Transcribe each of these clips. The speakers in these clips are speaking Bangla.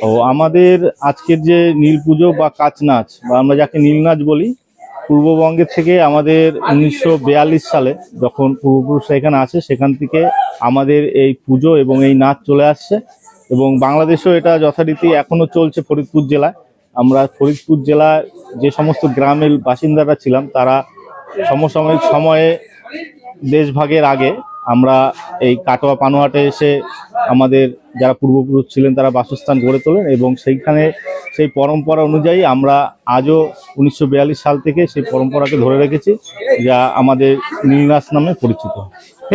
ও আমাদের আজকের যে নীল পুজো বা কাচ নাচ বা আমরা যাকে নীল নাচ বলি, পূর্ববঙ্গের থেকে আমাদের উনিশশো সালে যখন পূর্বপুরুষরা এখানে আসে, সেখান থেকে আমাদের এই পুজো এবং এই নাচ চলে আসছে এবং বাংলাদেশেও এটা যথারীতি এখনও চলছে ফরিদপুর জেলায়। আমরা ফরিদপুর জেলায় যে সমস্ত গ্রামের বাসিন্দারা ছিলাম, তারা সমসাময়িক সময়ে দেশভাগের আগে আমরা এই কাটোয়া পানোয়াটে এসে আমাদের যারা পূর্বপুরুষ ছিলেন তারা বাসস্থান গড়ে তোলেন এবং সেইখানে সেই পরম্পরা অনুযায়ী আমরা আজও উনিশশো বিয়াল্লিশ সাল থেকে সেই পরম্পরাকে ধরে রেখেছি, যা আমাদের নীলনাচ নামে পরিচিত।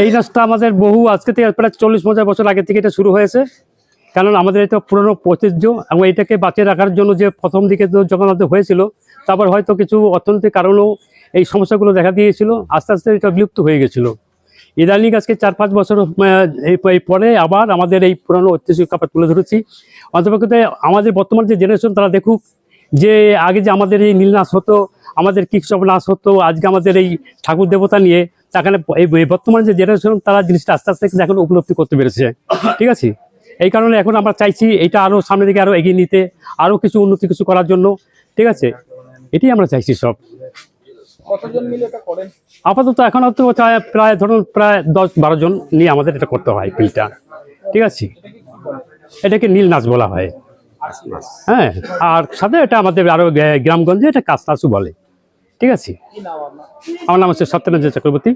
এই নাচটা আমাদের বহু, আজকে থেকে প্রায় চল্লিশ পঞ্চাশ বছর আগে থেকে এটা শুরু হয়েছে। কারণ আমাদের এটা পুরনো ঐতিহ্য এবং এটাকে বাঁচিয়ে রাখার জন্য যে প্রথম দিকে যখন আমাদের হয়েছিল, তারপর হয়তো কিছু অর্থনৈতিক কারণেও এই সমস্যাগুলো দেখা দিয়েছিল, আস্তে আস্তে এটা বিলুপ্ত হয়ে গেছিল। ইদানিং আজকে চার পাঁচ বছর পরে আবার আমাদের এই পুরনো ঐতিহ্যকে আমরা তুলে ধরেছি। অন্তর্পক্ষে আমাদের বর্তমান যে জেনারেশন তারা দেখুক যে আগে যে আমাদের এই নীল নাচ হতো, আমাদের কৃষক নাচ হতো, আজকে আমাদের এই ঠাকুর দেবতা নিয়ে তাখানে এই বর্তমান যে জেনারেশন তারা জিনিসটা আস্তে আস্তে এখন উপলব্ধি করতে পেরেছে। ঠিক আছে? এই কারণে এখন আমরা চাইছি এটা আরও সামনের দিকে আরও এগিয়ে নিতে আরও কিছু উন্নতি কিছু করার জন্য। ঠিক আছে? এটাই আমরা চাইছি সব। আপাতত এখন তো প্রায় প্রায় ধরুন প্রায় দশ বারো জন নিয়ে আমাদের এটা করতে হয় পিলটা। ঠিক আছে? এটাকে নীল নাচ বলা হয়। হ্যাঁ আর সাথে এটা আমাদের আরও গ্রামগঞ্জে এটা কাজ নাচও বলে। ঠিক আছে? আমার নাম হচ্ছে সত্যেন্দ্র চক্রবর্তী।